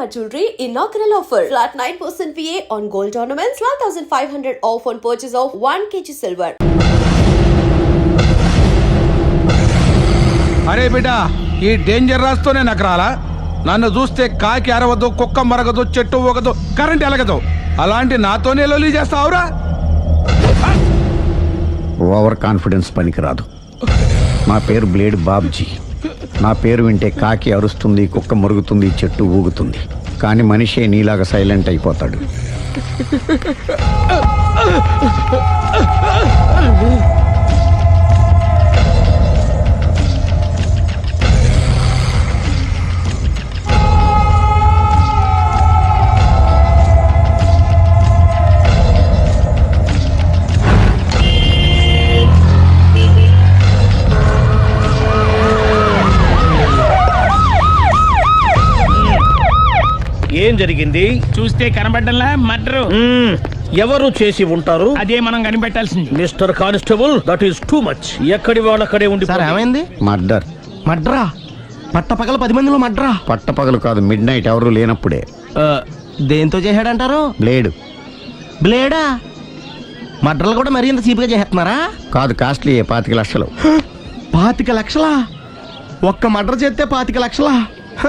Shalimar Jewelry inaugural offer. Flat 9% VA on gold ornaments, 12,500 off on purchase of 1 kg silver. అరే బిడ్డ ఈ danger రాస్తూనే నాకు రాలా? నన్ను చూస్తే కాకి అరవదు కుక్క మరగదు చెట్టు ఊగదు కరెంట్ ఎలగదు. అలాంటి నాతోనే లొలి చేస్తావురా? ఓవర్ కాన్ఫిడెన్స్ పనికిరాదు. నా పేరు బ్లేడ్ బాబ్జీ. నా పేరు వింటే కాకి అరుస్తుంది కుక్క మురుగుతుంది చెట్టు ఊగుతుంది. కానీ మనిషే నీలాగా సైలెంట్ అయిపోతాడు. ఏం జరిగింది? చూస్తే కనబడ్డంలా మర్డరు. మ్మ్. ఎవరు చేసి ఉంటారు? అదే మనం కనిపెట్టాల్సింది. Mister constable that is too much. ఎక్కడి వాళ్ళక్కడే ఉండి సార్ ఏమైంది? మర్డర్. మడ్రా పట్ట పగల పది మందిలో మడ్రా పట్టపగలు కాదు మిడ్ నైట్ ఎవరు లేనప్పుడే. దేంతో చేశాడంటారు? బ్లేడ్. బ్లేడా? మడ్రలు కూడా మరీ ఇంత చీప్గా చేస్తున్నారా? కాదు కాస్ట్లీ పాతిక లక్షలు. పాతిక లక్షలా? ఒక్క మడ్ర చేస్తే పాతిక లక్షలా? హ,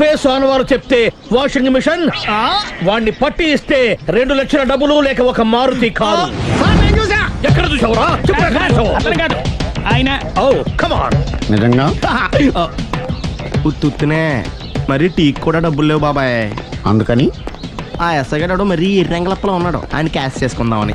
ఫేస్ ఆన్ వారు చెప్తే వాషింగ్ మిషన్? వాడిని పట్టి ఇస్తే రెండు లక్షల డబ్బులు లేక ఒక మారుతి కారు. ఎక్కడ చూసావురా? అతను కాదు ఆయన ఓ కమాన్ నిజంగా? ఉత్తుత్తునే. మరి టీకి కూడా డబ్బులు లేవు బాబాయ్. అందుకని? ఆ ఎస్ఐ గారు మరీ ఎర్రంగలప్పలో ఉన్నాడు. ఆయన క్యాష్ చేసుకుందామని.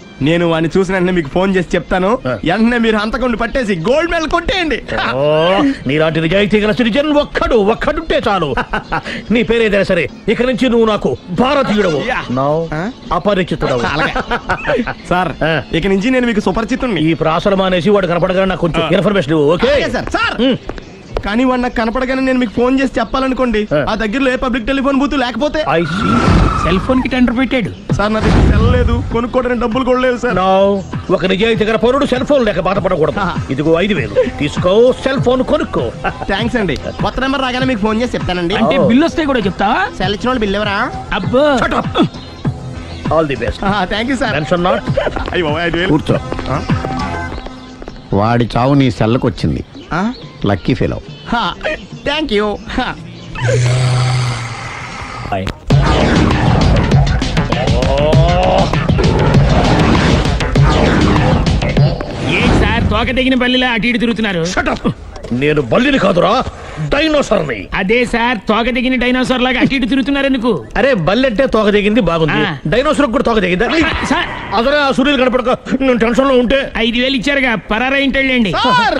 నేను వాడిని చూసిన వెంటనే మీకు ఫోన్ చేసి చెప్తాను. వెంటనే మీరు హంతకుడిని పట్టేసి గోల్డ్ మెడల్ కొట్టేయండి. ఓ నీలాంటి నిజాయితీ గల సిటిజన్ ఒక్కడు ఒక్కడుంటే చాలు. నీ పేరేదైనా సరే ఇక నుంచి నువ్వు నాకు భారతీయుడవు. నౌ? అపరిచితుడవు. సార్. ఇక నుంచి నేను మీకు సుపరిచితుణ్ణి. ఈ ప్రాసలం అనేసి వాడు కనపడగానే నాకు కొంచెం ఇన్ఫర్మేషన్ ఓకే? సార్. సార్. కానీ వాడు నాకు కనపడగానే నేను మీకు ఫోన్ చేసి చెప్పాలనుకోండి ఆ. దగ్గరలో ఏ పబ్లిక్ టెలిఫోన్ బూత్ లేకపోతే. సెల్ ఫోన్కి టెండర్ పెట్టాడు. సార్ నా దగ్గర సెల్ లేదు కొనుక్కోవడానికి డబ్బులు కూడా లేవు సార్. ఒక నిజాయితీ గల పౌరుడు సెల్ ఫోన్ లేక బాధపడకూడదు. ఇదిగో ఐదు వేలు. తీసుకో సెల్ ఫోన్ కొనుక్కో. థ్యాంక్స్ అండి. కొత్త నెంబర్ రాగానే మీకు ఫోన్ చేసి చెప్తానండి. అంటే బిల్ వస్తే కూడా చెప్తావా సెల్ ఇచ్చిన వాళ్ళు బిల్ ఎవరా? అబ్బో. All the best thank you sir tension not అయ్యో బాబోయ్, ఐదు వేలు. కూర్చో. వాడి చావు నీ సెల్లకు వచ్చింది లక్కీ ఫెలో థ్యాంక్ యూ ఏంటి సార్ తోక తెగిన బల్లిలా అటు ఇటు తిరుగుతున్నారు? నేను బల్లిని కాదురా డైనోసార్ని. అదే సార్ తోక తెగిన డైనోసార్ లాగా అటు ఇటు తిరుగుతున్నారు ఎందుకు? అరే బల్లెట్టే తోక దిగింది బాగుంది. ఆ. డైనోసార్ కూడా తోక దిగిందా సార్. అదరే ఆ సూర్యులు కనపడక నేను టెన్షన్లో ఉంటే. ఐదు వేలు ఇచ్చారుగా పరారా ఇంటండి సార్!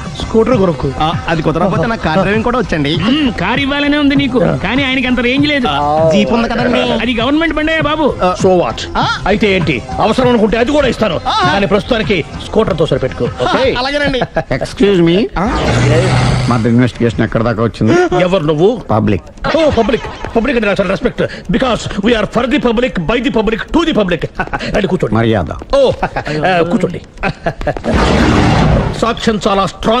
స్కూటర్ ఆ, అది కుదరకపోతే నాకు కార్ డ్రైవింగ్ కూడా వచ్చండి. కార్ ఇవ్వాలనే ఉంది నీకు. కానీ ఆయనకి అంత రేంజ్ లేదు. జీప్ ఉంది కదండి. అది గవర్నమెంట్ బండే బాబు. So what? అయితే ఏంటి? అవసరం అనుకుంటే అది కూడా ఇస్తాను. కానీ ప్రస్తుతానికి స్కూటర్తో సరిపెట్టుకో ఓకే? అలాగేనండి. ఎక్స్క్యూజ్ మీ ఇన్వెస్టిగేషన్ ఎక్కడ దాకా వచ్చింది? ఎవరు నువ్వు? పబ్లిక్ ఓ పబ్లిక్ పబ్లిక్ అంటే చాలా respect because we are for the public by the public to the public అది కూర్చోండి. మర్యాద. ఓ కూర్చోండి. సాక్ష్యం చాలా స్ట్రాంగ్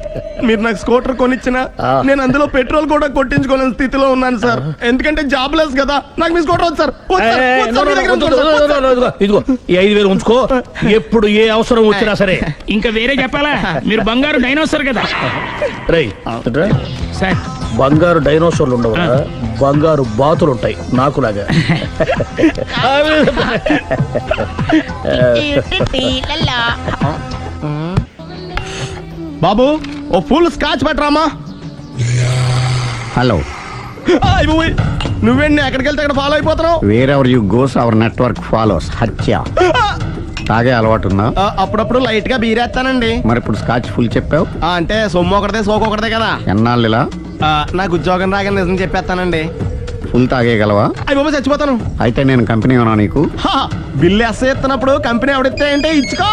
మీరు నాకు స్కూటర్ కొనిచ్చిన. నేను అందులో పెట్రోల్ కూడా కొట్టించుకోలేని స్థితిలో ఉన్నాను సార్. ఎందుకంటే జాబ్ లెస్ కదా. నాకు మీ స్కూటర్ వద్దు సార్. ఇదిగో ఈ ఐదు వేలు ఉంచుకో. ఎప్పుడు ఏ అవసరం వచ్చినా సరే. ఇంకా వేరే చెప్పాలా? మీరు బంగారు డైనోసర్ కదా. రై సార్. బంగారు డైనోసార్లు ఉండవు బంగారు బాతులు ఉంటాయి నాకులాగా బాబు ఓ ఫుల్ స్కాచ్ పెట్టరామా? హలో. అయిపోయి నువ్వేంటి ఎక్కడికి వెళ్తే అక్కడ follow అయిపోతున్నావు? Wherever you goes our network follows? హత్య. తాగే అలవాటు ఉందా అప్పుడప్పుడు లైట్గా బీరేస్తానండి మరి ఇప్పుడు స్కాచ్ ఫుల్ చెప్పావు? అంటే సొమ్ము ఒకటిదే సోకు ఒకటిదే కదా. ఎన్నాళ్ళు ఇలా నాకు ఉద్యోగం రాగానే నిజం చెప్పేస్తానండి. ఫుల్ తాగేయగలవా? అయ్యి బాబు చచ్చిపోతాను. అయితే నేను కంపెనీ ఉన్నా నీకు. బిల్లు ఎస్ ఎత్తినప్పుడు కంపెనీ ఎవడితే అంటే ఇచ్చుకో.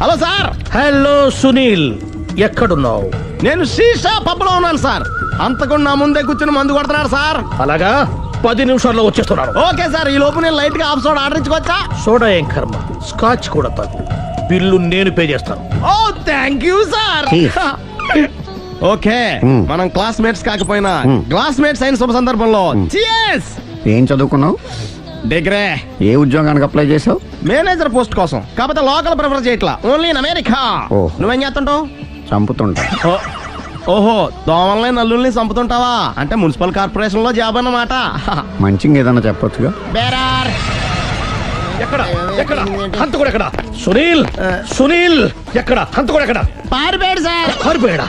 Hello sir. హలో సునీల్ ఎక్కడున్నావు? నేను శీషా పబ్లో ఉన్నాను సార్. అంతకుండా నా ముందే కూర్చుని మందు కొడుతున్నాడు సార్. అలాగా? పది నిమిషాల్లో వచ్చేస్తున్నాను ఓకే సార్ ఈ లోపు నేను లైట్గా ఆఫ్ సోడా ఆర్డర్ ఇచ్చుకోవచ్చా? సోడా ఏం కర్మ? స్కాచ్ కూడా తాగు బిల్లు నేను పే చేస్తాను. ఓ థ్యాంక్ యూ సార్. ఓకే. మనం క్లాస్మేట్స్ కాకపోయినా. క్లాస్మేట్స్ అయిన శుభ సందర్భంలో! ఏం చదువుకున్నావు? డిగ్రే. ఏ ఉద్యోగానికి అప్లై చేసావు మేనేజర్ పోస్ట్ కోసం. కాకపోతే లోకల్ ప్రిఫర్ చేయట్లా. Only in America. నువ్వేం చేస్తుంటావు? చంపుతుంటా. ఓ- ఓహో దోమల్ని నల్లుల్ని చంపుతుంటావా? అంటే మున్సిపల్ కార్పొరేషన్లో జాబ్ అన్నమాట. మంచిగా ఏదన్నా చెప్పొచ్చుగా? బేరార్. ఎక్కడ? ఎక్కడ? హంతకుడు ఎక్కడ? సునీల్? సునీల్? ఎక్కడ? హంతకుడు ఎక్కడ? పారిపోయాడు సార్. పారిపోయాడా?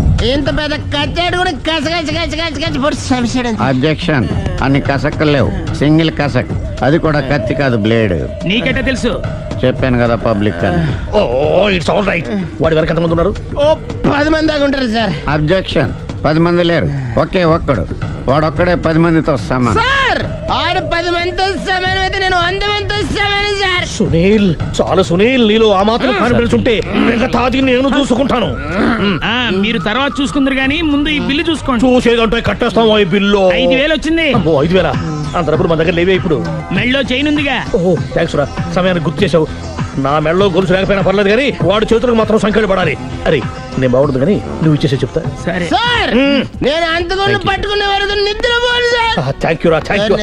ఇంత పెద్ద కచ్చాడు కూడా కచ్చ కచ్చ కచ్చ కచ్చ కచ్చ పొడి. అబ్జెక్షన్ అన్ని కసక్కలు లేవు సింగిల్ కసక్. అది కూడా కత్తి కాదు బ్లేడ్. నీకెట్టా తెలుసు? చెప్పాను కదా public oh it's all right. వాడి వెనక ఎంతమంది ఉన్నారు? ఓ పది మంది దాకా ఉంటారు సార్. అబ్జెక్షన్ పది మంది లేరు. ఒకే ఒక్కడు. వాడొక్కడే పది మందితో సమానం. ఆడు పది మందితో సమానం అయితే నేను వంద మందితో సమానం సార్. సునీల్ చాలు సునీల్ నీలో ఆ మాత్రం కాన్ఫిడెన్స్ ఉంటే మిగతాది నేను చూసుకుంటాను. ఆ మీరు తర్వాత చూసుకుందరు గానీ ముందు ఈ బిల్లు చూసుకోండి. చూసేదంటే కట్టేస్తాం ఈ బిల్లు. ఐదు వేలు వచ్చింది. అమ్మో ఐదు వేల? అంత డబ్బులు మన దగ్గర లేవే ఇప్పుడు. మెళ్ళో చైన్ ఉందిగా. ఓహో థ్యాంక్స్ రా. సమయానికి గుర్తు చేసావు నా మెడలో గొలుసు లేకపోయినా పర్లేదు కానీ వాడి చేతులకు మాత్రం సంఖ్యలు పడాలి. అరే నేను బాగుండదు కానీ నువ్వు ఇచ్చేసే చెప్తా. సరే. సార్ నేను అంతకుండా పట్టుకునే వరకు నిద్ర పోను సార్. థ్యాంక్ యూ రా థ్యాంక్ యూ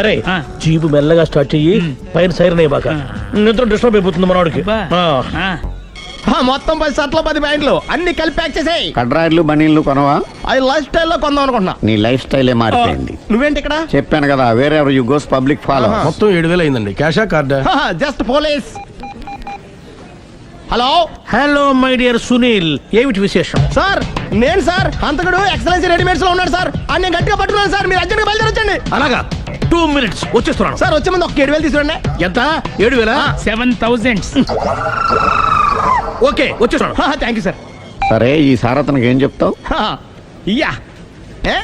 అరే. జీబు మెల్లగా స్టార్ట్ చెయ్యి. పైన సైరన్ బాక నిద్ర డిస్టర్బ్ అయిపోతుంది మనవాడికి మొత్తం పది షర్ట్లు పది ప్యాంట్లు. అన్ని కలిపి ప్యాక్ చేసేయ్. కడ్రాయిలు బనీళ్ళు కొనవా? అది లైఫ్ స్టైల్లో కొందాం అనుకుంటున్నా. నీ లైఫ్ స్టైలే మారిపోయింది. నువ్వేంటి ఇక్కడ? చెప్పాను కదా వేరే ఎవరు యు గోస్ పబ్లిక్ ఫాలో మొత్తం ఏడు వేలు అయిందండి. క్యాషా కార్డా just police hello hello my dear Sunil ఏమిటి విశేషం? సార్ నేను సార్ అంతకుడు ఎక్సలెన్సీ రెడీమేడ్స్లో ఉన్నాడు సార్ అన్ని గట్టిగా పట్టుకున్నాను సార్ మీరు అర్జెంట్గా బయలుదేరొచ్చండి. అలాగా. టూ మినిట్స్ వచ్చేస్తున్నాను. సార్ వచ్చే ముందు ఒక ఏడు వేలు తీసుకురండి. ఎంత? ఏడు వేల? సెవెన్ థౌజండ్ ఓకే వచ్చేస్తున్నాను. Thank you sir. సరే ఈ సారతనకి ఏం చెప్తావు? ఇయ్యా ఏ?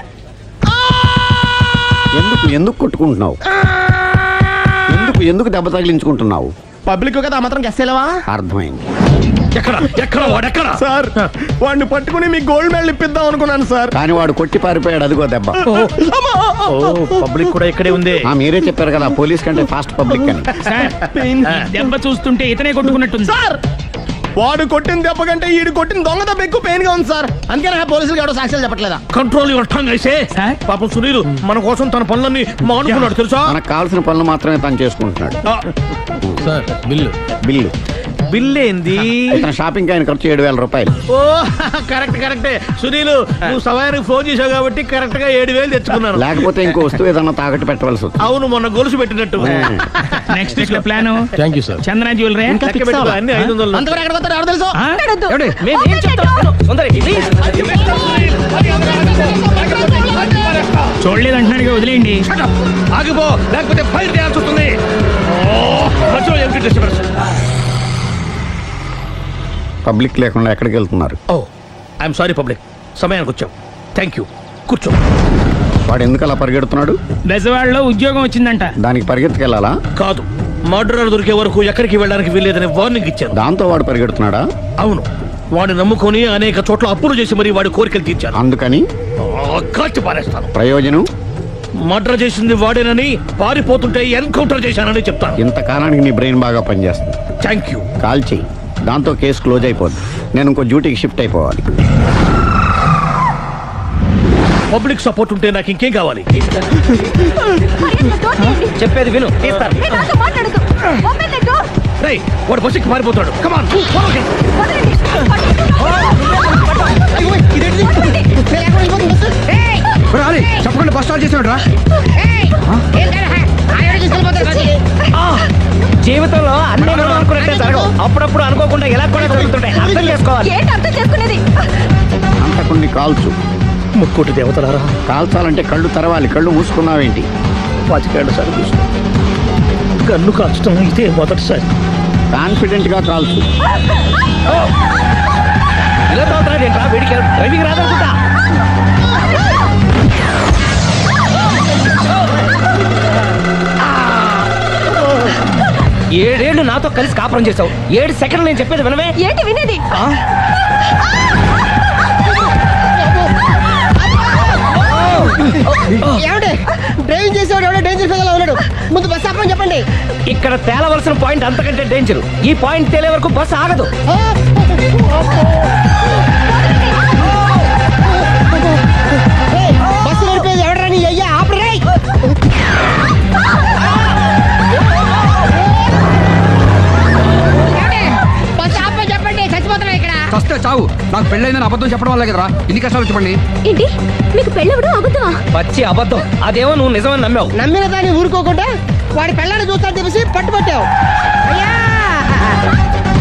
ఎందుకు ఎందుకు కొట్టుకుంటున్నావు? ఎందుకు ఎందుకు దెబ్బ తగిలించుకుంటున్నావు? పబ్లిక్ కదా ఆ మాత్రం గెస్సేలేవా అర్థమైంది. ఎక్కడ ఎక్కడ వాడెక్కడ సార్ వాడిని పట్టుకుని మీ గోల్డ్ మెడల్ ఇప్పిద్దాం అనుకున్నాను సార్. కానీ వాడు కొట్టి పారిపోయాడు అదిగో దెబ్బ. ఓ పబ్లిక్ కూడా ఇక్కడే ఉంది. ఆ మీరే చెప్పారు కదా పోలీస్ కంటే ఫాస్ట్ పబ్లిక్ అని. దెబ్బ చూస్తుంటే ఇతనే కొట్టుకున్నట్టుంది. సార్ వాడు కొట్టిన దెబ్బ కంటే ఈడు కొట్టిన దొంగ దెబ్బ ఎక్కువ పెయిన్గా ఉంది సార్. అందుకే నా పోలీసులు ఎవడో సాక్ష్యాలు చెప్పట్లేదా? కంట్రోల్ యువర్ టంగ్ అయితే? పాపం సునీల్ మన కోసం తన పనులన్నీ మానుకున్నాడు తెలుసా? మనకు కావాల్సిన పనులు మాత్రమే తను చేసుకుంటున్నాడు. సార్ బిల్లు బిల్లు బిల్ ఏంది ఇతను షాపింగ్ ఆయన ఖర్చు ఏడు వేల రూపాయలు. ఓ కరెక్ట్ కరెక్టే. సునీల్ నువ్వు సమయానికి ఫోన్ చేసావు కాబట్టి కరెక్ట్గా ఏడు వేలు తెచ్చుకున్నాను. లేకపోతే ఇంకో వస్తువు ఏదన్నా తాకట్టు పెట్టవలసి వస్తుంది. అవును మొన్న గొలుసు పెట్టినట్టు. నెక్స్ట్ ఇక్కడ plan thank you sir Chandana jewellery ఇంకా లెక్క fix పెట్టుకో, అవ్వలా? అన్ని ఐదు వందలు. అంతకుడు ఎక్కడ కొత్తాడు ఎవరు తెలుసు? ఆ? ఏమండి? మేము ఏం చెప్తాం? తొందరగా, please. చూడలేదు అంటున్నాడు వదిలేయండి! ఆగిపో. లేకపోతే ఫైర్ చేయాల్సి వస్తుంది. ఓ, మధ్యలో ఏమిటి disturbance? పబ్లిక్ లేకుండా ఎక్కడికి వెళ్తున్నారు? Oh I'm sorry public. సమయానికి వచ్చాం. Thank you. కూర్చో. వాడు ఎందుకు అలా పరిగెడుతున్నాడు? బెజవాడలో ఉద్యోగం వచ్చిందంట. దానికి పరిగెత్తుకెళ్ళాలా? కాదు. మర్డరర్ దొరికే వరకు ఎక్కడికి వెళ్ళడానికి వీల్లేదని వార్నింగ్ ఇచ్చాను. దాంతో వాడు పరిగెడుతున్నాడా? అవును. వాడిని నమ్ముకొని అనేక చోట్ల అప్పులు చేసి మరి వాడి కోరికలు తీర్చాను. అందుకని? కాల్చి పారేస్తాను. ప్రయోజనం? మర్డర్ చేసింది వాడేనని పారిపోతుంటే ఎన్కౌంటర్ చేశానని చెప్తాను. ఇంతకాలానికి నీ బ్రెయిన్ బాగా పనిచేస్తుంది. Thank you. కాల్ చెయ్యి. దాంతో కేసు క్లోజ్ అయిపోద్ది. నేను ఇంకో డ్యూటీకి షిఫ్ట్ అయిపోవాలి. పబ్లిక్ సపోర్ట్ ఉంటే నాకు ఇంకేం కావాలి? చెప్పేది విను. తీస్తారు రేయ్ వాడు బస్సుకి పారిపోతాడు కమాన్ చెప్పకుండా బస్ స్టార్ట్ చేసాడు రా జీవితంలో అన్ని మనం అనుకున్నట్టే జరగవు. అప్పుడప్పుడు అనుకోకుండా ఎలా కూడా జరుగుతుంటాయి? అర్థం చేసుకోవాలి. ఏంటి అర్థం చేసుకునేది? అంతకుని కాల్చు. ముక్కోటి దేవతలారా. కాల్చాలంటే కళ్ళు తెరవాలి. కళ్ళు మూసుకున్నావేంటి? పాతికేళ్ళ సార్ గన్ను కాల్చడం ఇదే మొదటిసారి. కాన్ఫిడెంట్గా కాల్చు ఇలా వీడికి డ్రైవింగ్ రాదనుకుంటా? ఏడేళ్ళు నాతో కలిసి కాపురం చేసావు ఏడు సెకండ్లు నేను చెప్పేది వినవే? ఏంటి వినేది? ఏమండి? డ్రైవింగ్ చేసేవాడు ఎవడో డేంజర్ ఫెదలో ఉన్నాడు. ముందు బస్ ఆపమని చెప్పండి. ఇక్కడ తేలవలసిన పాయింట్ అంతకంటే డేంజర్ ఈ పాయింట్ తేలే వరకు బస్సు ఆగదు. చస్తే చావు. నాకు పెళ్ళైందని అబద్ధం చెప్పడం వల్ల కదరా. ఇన్ని కష్టాలు చెప్పండి ఏంటి? మీకు పెళ్ళవడం అబద్ధమా? పచ్చి అబద్ధం. అదేమో నువ్వు నిజమని నమ్మావు. నమ్మిన దాన్ని ఊరుకోకుండా వాడి పిల్లని చూస్తాను చెప్పేసి పట్టుబట్టావు. అయ్యా!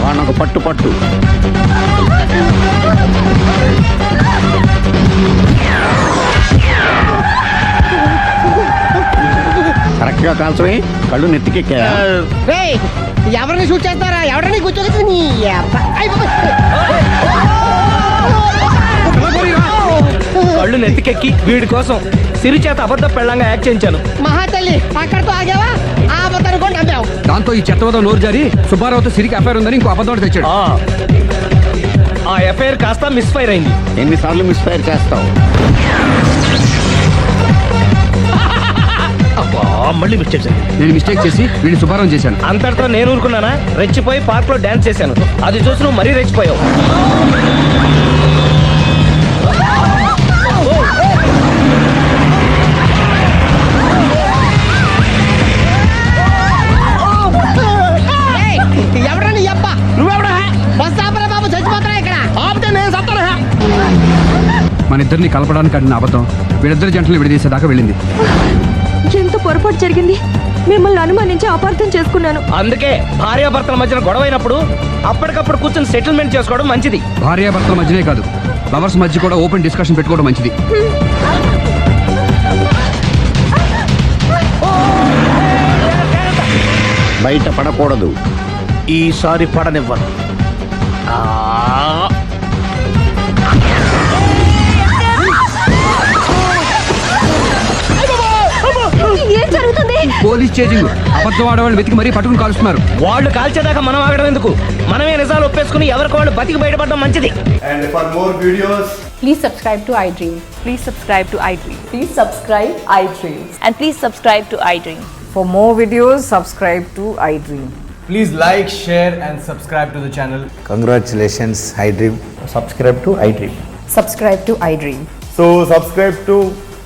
వాడిని ఒక పట్టు పట్టు. కరెక్ట్గా కాల్చవే కళ్ళు నెత్తికెక్కా ఎవరిని షూట్ చేస్తారా? ఎవరిని బాబోయ్. కళ్ళు నెత్తికెక్కి వీడి కోసం సిరి చేత అబద్ధ పెళ్ళంగా యాక్ట్ చేయించాను. మహాతల్లి అక్కడితో ఆగావా? ఆ అబద్ధాన్ని కూడా నమ్మావు. దాంతో ఈ చెత్తవద నోరు జారి సుబ్బారావుతో సిరికి అఫైర్ ఉందని ఇంకో అబద్ధం తెచ్చాడు. ఆ. ఆ ఎఫ్ఐఆర్ కాస్త మిస్ఫైర్ అయింది. ఎన్నిసార్లు మిస్ఫైర్ చేస్తావు? మళ్ళీ మిస్టేక్ నేను మిస్టేక్ చేసి వీడిని శుభారం చేశాను. అంతటితో నేను ఊరుకున్నానా? రెచ్చిపోయి పార్క్లో డాన్స్ చేశాను. అది చూసి నువ్వు మరీ రెచ్చిపోయావు. ఏయ్, ఎవరా నీ అబ్బ? నువ్వెవడా బస్ ఆపరా బాబు చచ్చిపోతున్నా ఇక్కడ? ఆపితే నేను సత్తాను. మన ఇద్దరిని కలపడానికి అడిగిన అబద్ధం వీళ్ళిద్దరి జంటలు విడదీసేదాకా వెళ్ళింది. పొరపాటు జరిగింది. మిమ్మల్ని అనుమానించి అపార్థం చేసుకున్నాను. అందుకే భార్యాభర్తల మధ్యన గొడవైనప్పుడు అప్పటికప్పుడు కూర్చొని సెటిల్మెంట్ చేసుకోవడం మంచిది. భార్యాభర్తల మధ్యనే కాదు లవర్స్ మధ్య కూడా ఓపెన్ డిస్కషన్ పెట్టుకోవడం మంచిది. బయట పడకూడదు. ఈసారి పడనివ్వను. పోలీస్ చేజింగ్ అబద్ధం ఆడవాళ్ళు వెతికి మరీ పట్టుకుని కాలుస్తున్నారు వాళ్ళు కాల్చేదాకా మనం ఆగడం ఎందుకు మనమే నిజాలు ఒప్పేసుకుని ఎవరికి వాళ్ళు బతికి బయటపడడం మంచిది And for more videos, Please subscribe to iDream. Please subscribe to iDream. Please subscribe iDreams And please subscribe to iDream. For more videos, subscribe to iDream. please like, share, and subscribe to the channel. Congratulations, iDream. Subscribe to iDream. Subscribe to iDream. So, subscribe to